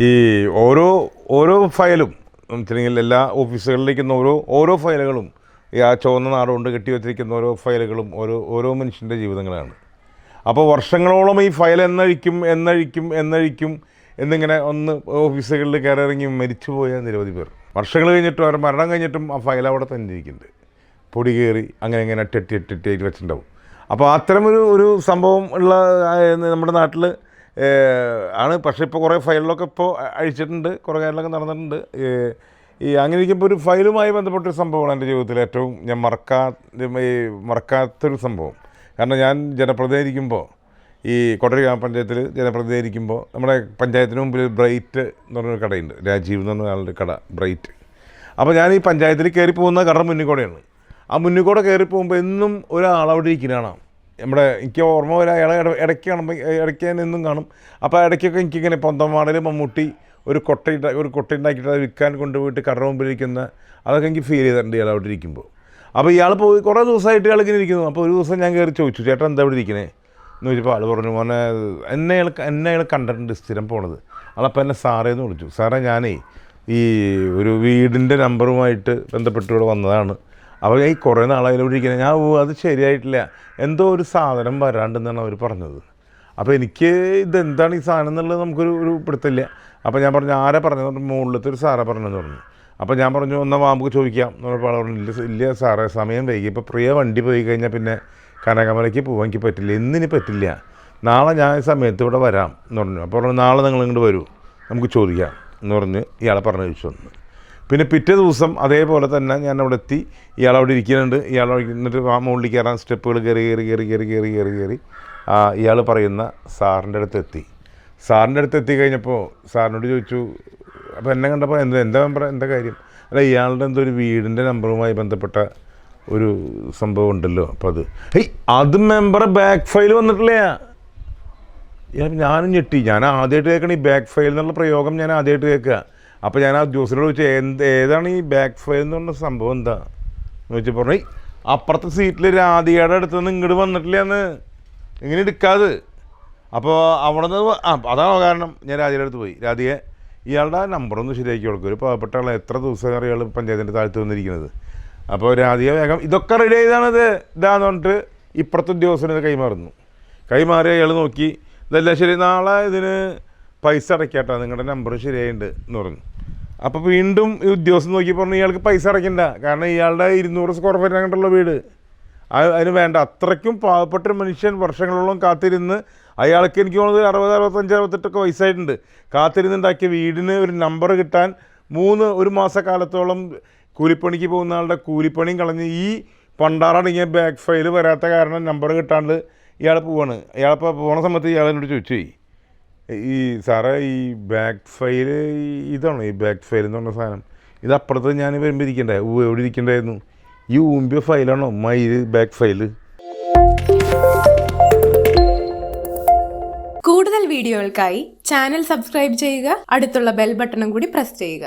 ഈ ഓരോ ഓരോ ഫയലും അല്ലെങ്കിൽ എല്ലാ ഓഫീസുകളിലേക്കുന്ന ഓരോ ഓരോ ഫയലുകളും ഈ ആ ചുവന്ന നാടുകൊണ്ട് കെട്ടിവെച്ചിരിക്കുന്ന ഓരോ ഫയലുകളും ഓരോ ഓരോ മനുഷ്യന്റെ ജീവിതങ്ങളാണ്. അപ്പോൾ വർഷങ്ങളോളം ഈ ഫയൽ എന്നഴിക്കും എന്നഴിക്കും എന്നഴിക്കും എന്നിങ്ങനെ ഒന്ന് ഓഫീസുകളിൽ കയറിറങ്ങി മരിച്ചുപോയ നിരവധി പേർ. വർഷങ്ങൾ കഴിഞ്ഞിട്ടും അവരുടെ മരണം കഴിഞ്ഞിട്ടും ആ ഫയൽ അവിടെ തന്നെ ഇരിക്കുന്നുണ്ട് പൊടി കയറി അങ്ങനെ ഇങ്ങനെ ടെട്ടി ടെട്ടി വെച്ചിട്ടുണ്ടാവും. അപ്പോൾ അത്തരമൊരു ഒരു സംഭവം ഉള്ള നമ്മുടെ നാട്ടിൽ ആണ്. പക്ഷേ ഇപ്പോൾ കുറേ ഫയലിലൊക്കെ ഇപ്പോൾ അഴിച്ചിട്ടുണ്ട്. കുറേ കാര്യങ്ങളൊക്കെ നടന്നിട്ടുണ്ട്. ഈ അങ്ങനെ ഇരിക്കുമ്പോൾ ഒരു ഫയലുമായി ബന്ധപ്പെട്ടൊരു സംഭവമാണ് എന്റെ ജീവിതത്തിൽ ഏറ്റവും ഞാൻ മറക്കാ മറക്കാത്തൊരു സംഭവം. കാരണം ഞാൻ ജനപ്രതിനിധിക്കുമ്പോൾ ഈ കൊട്ടരി ഗ്രാമപഞ്ചായത്തിൽ ജനപ്രതിനിധിക്കുമ്പോൾ നമ്മുടെ പഞ്ചായത്തിന് മുമ്പിൽ ബ്രൈറ്റ് എന്ന് പറഞ്ഞൊരു കടയുണ്ട്. രാജീവ് എന്ന് പറഞ്ഞ ആളുടെ കട ബ്രൈറ്റ്. അപ്പോൾ ഞാൻ ഈ പഞ്ചായത്തിൽ കയറി പോകുന്ന കട മുന്നിൽ കൂടെയാണ്. ആ മുന്നിൽ കൂടെ കയറി പോകുമ്പോൾ എന്നും ഒരാൾ അവിടെ ഇരിക്കുന്നതാണ് നമ്മുടെ എനിക്ക് ഓർമ്മ വരാ ഇട- ഇടയ്ക്ക് കാണുമ്പോൾ ഇടയ്ക്ക് ഞാൻ എന്നും കാണും. അപ്പോൾ ഇടയ്ക്കൊക്കെ എനിക്കിങ്ങനെ പൊന്തമാടൽ മമ്മൂട്ടി ഒരു കൊട്ടയിട്ട ഒരു കൊട്ട ഉണ്ടാക്കിയിട്ട് അത് വിൽക്കാൻ കൊണ്ടുപോയിട്ട് കട മുമ്പിലിരിക്കുന്ന അതൊക്കെ എനിക്ക് ഫീൽ ചെയ്തിട്ടുണ്ട് ഇയാൾ അവിടെ ഇരിക്കുമ്പോൾ അപ്പോൾ ഇയാൾ പോയി കുറേ ദിവസമായിട്ട് ഇയാൾ ഇങ്ങനെ ഇരിക്കുന്നു. അപ്പോൾ ഒരു ദിവസം ഞാൻ കയറി ചോദിച്ചു ചേട്ടൻ എന്താ ഇവിടെ ഇരിക്കണേ? എന്ന് ചോദിച്ചപ്പോൾ ആൾ പറഞ്ഞു മോനെ എന്നെ അയാൾ എന്നെ അയാൾ കണ്ടിട്ടുണ്ട് സ്ഥിരം പോണത്. ആളപ്പോൾ എന്നെ സാറേ എന്ന് വിളിച്ചു. സാറേ ഞാനേ ഈ ഒരു വീടിന്റെ നമ്പറുമായിട്ട് ബന്ധപ്പെട്ട് ഇവിടെ വന്നതാണ്. അപ്പോൾ ഈ കുറേ നാളായാലും ഞാൻ ഓ അത് ശരിയായിട്ടില്ല. എന്തോ ഒരു സാധനം വരാണ്ടെന്നാണ് അവർ പറഞ്ഞത്. അപ്പോൾ എനിക്ക് ഇതെന്താണ് ഈ സാധനം എന്നുള്ളത് നമുക്കൊരു ഒരു പിടുത്തില്ല അപ്പോൾ ഞാൻ പറഞ്ഞു ആരെ പറഞ്ഞു, മുകളിലത്തെ ഒരു സാറെ പറഞ്ഞെന്ന് പറഞ്ഞു. അപ്പോൾ ഞാൻ പറഞ്ഞു എന്നാൽ നമുക്ക് ചോദിക്കാം. എന്ന് പറഞ്ഞപ്പോൾ ആൾ പറഞ്ഞു ഇല്ല ഇല്ല സാറേ സമയം വൈകി. ഇപ്പോൾ പ്രിയ വണ്ടി പോയി കഴിഞ്ഞാൽ പിന്നെ കനകമലയ്ക്ക് പോകാൻ എനിക്ക് പറ്റില്ല. ഇന്നിനി പറ്റില്ല? നാളെ ഞാൻ ഈ സമയത്ത് ഇവിടെ വരാം. എന്ന് പറഞ്ഞു. അപ്പോൾ പറഞ്ഞു നാളെ നിങ്ങൾ ഇങ്ങോട്ട് വരൂ. നമുക്ക് ചോദിക്കാം. എന്ന് പറഞ്ഞ് ഇയാളെ പറഞ്ഞു വെച്ചു വന്നു. പിന്നെ പിറ്റേ ദിവസം അതേപോലെ തന്നെ ഞാൻ അവിടെ എത്തി. ഇയാൾ അവിടെ ഇരിക്കുന്നുണ്ട്. ഇയാൾ ഇരുന്നിട്ട് ആ മുകളിൽ കയറാൻ സ്റ്റെപ്പുകൾ കയറി കയറി കയറി കയറി കയറി കയറി കയറി. ഇയാൾ പറയുന്ന സാറിന്റെ അടുത്ത് എത്തി. സാറിന്റെ അടുത്ത് എത്തി കഴിഞ്ഞപ്പോൾ സാറിനോട് ചോദിച്ചു അപ്പോൾ എന്നെ കണ്ടപ്പോൾ എന്ത് എന്താ പറയുക എന്താ കാര്യം? അല്ല ഇയാളുടെ എന്തോ ഒരു വീടിന്റെ നമ്പറുമായി ബന്ധപ്പെട്ട ഒരു സംഭവം ഉണ്ടല്ലോ അപ്പോൾ അത്. ഹേയ് അത് മെമ്പർ ബാക്ക് ഫയൽ വന്നിട്ടില്ലേ? ഞാനും ഞെട്ടി. ഞാൻ ആദ്യമായിട്ട് കേൾക്കണ ഈ ബാക്ക് ഫയൽ എന്നുള്ള പ്രയോഗം ഞാൻ ആദ്യമായിട്ട് കേൾക്കുക. അപ്പോൾ ഞാൻ ആ ജ്യൂസിനോട് ചോദിച്ചു എന്ത് ഏതാണ് ഈ ബാക്ക് ഫയർ എന്ന് പറഞ്ഞ സംഭവം എന്താ? എന്ന് ചോദിച്ചു പറഞ്ഞു അപ്പുറത്തെ സീറ്റിൽ രാധികയുടെ അടുത്ത് നിന്ന് ഇങ്ങോട്ട് വന്നിട്ടില്ല എന്ന് ഇങ്ങനെ എടുക്കാതെ. അപ്പോൾ അവിടെ നിന്ന് ആ അതാണോ കാരണം? ഞാൻ രാധികയുടെ അടുത്ത് പോയി. രാധിക ഇയാളുടെ നമ്പറൊന്ന് ശരിയാക്കി കൊടുക്കും. ഒരു പാവപ്പെട്ട ആളെ എത്ര ദിവസം ഇയാൾ പഞ്ചായത്തിന്റെ താഴ്ത്ത് വന്നിരിക്കുന്നത്? അപ്പോൾ രാധിക വേഗം ഇതൊക്കെ റെഡി ചെയ്താണിത്. ഇതാന്ന് പറഞ്ഞിട്ട് ഇപ്പുറത്തെ ഉദ്യോഗസ്ഥന് ഇത് കൈമാറുന്നു. കൈമാറി അയാൾ നോക്കി ഇതെല്ലാം ശരി. നാളെ ഇതിന് പൈസ അടയ്ക്കാട്ടോ. നിങ്ങളുടെ നമ്പർ ശരിയായിട്ടുണ്ട് എന്ന് പറഞ്ഞു. അപ്പോൾ വീണ്ടും ഈ ഉദ്യോഗസ്ഥൻ നോക്കി പറഞ്ഞു ഇയാൾക്ക് പൈസ അടയ്ക്കണ്ട. കാരണം ഇയാളുടെ ഇരുന്നൂറ് സ്ക്വയർ ഫീറ്റ് അങ്ങോട്ടുള്ള വീട്. അതിന് വേണ്ട. അത്രയ്ക്കും പാവപ്പെട്ട മനുഷ്യൻ വർഷങ്ങളോളം കാത്തിരുന്ന് അയാൾക്ക് എനിക്ക് തോന്നുന്നത് അറുപത് അറുപത്തഞ്ച് അറുപത്തെട്ടൊക്കെ വയസ്സായിട്ടുണ്ട്. കാത്തിരുന്നുണ്ടാക്കിയ വീടിന് ഒരു നമ്പർ കിട്ടാൻ മൂന്ന് ഒരു മാസക്കാലത്തോളം കൂലിപ്പണിക്ക് പോകുന്ന ആളുടെ കൂലിപ്പണിയും കളഞ്ഞ് ഈ പണ്ടാറടങ്ങിയ ബാക്ക് ഫയൽ വരാത്ത കാരണം നമ്പർ കിട്ടാണ്ട് ഇയാൾ പോവാണ്. ഇയാളിപ്പോൾ പോണ സമയത്ത് ഇയാൾ എന്നോട് ചോദിച്ചു ഈ സാറേ ഈ ബാക്ക് ഫയൽ ഇതാണോ ഈ ബാക്ക് ഫയൽ എന്ന് പറഞ്ഞ സാധനം. ഇത് അപ്പുറത്ത് ഞാൻ വരുമ്പോൾ ഇരിക്കണ്ടേ എവിടെ ഇരിക്കണ്ടായിരുന്നു? ഈ ഊമ്പിയ ഫയലാണോ മയിൽ ബാക്ക് ഫയൽ കൂടുതൽ വീഡിയോകൾക്കായി ചാനൽ സബ്സ്ക്രൈബ് ചെയ്യുക അടുത്തുള്ള ബെൽ ബട്ടണും കൂടി പ്രസ് ചെയ്യുക.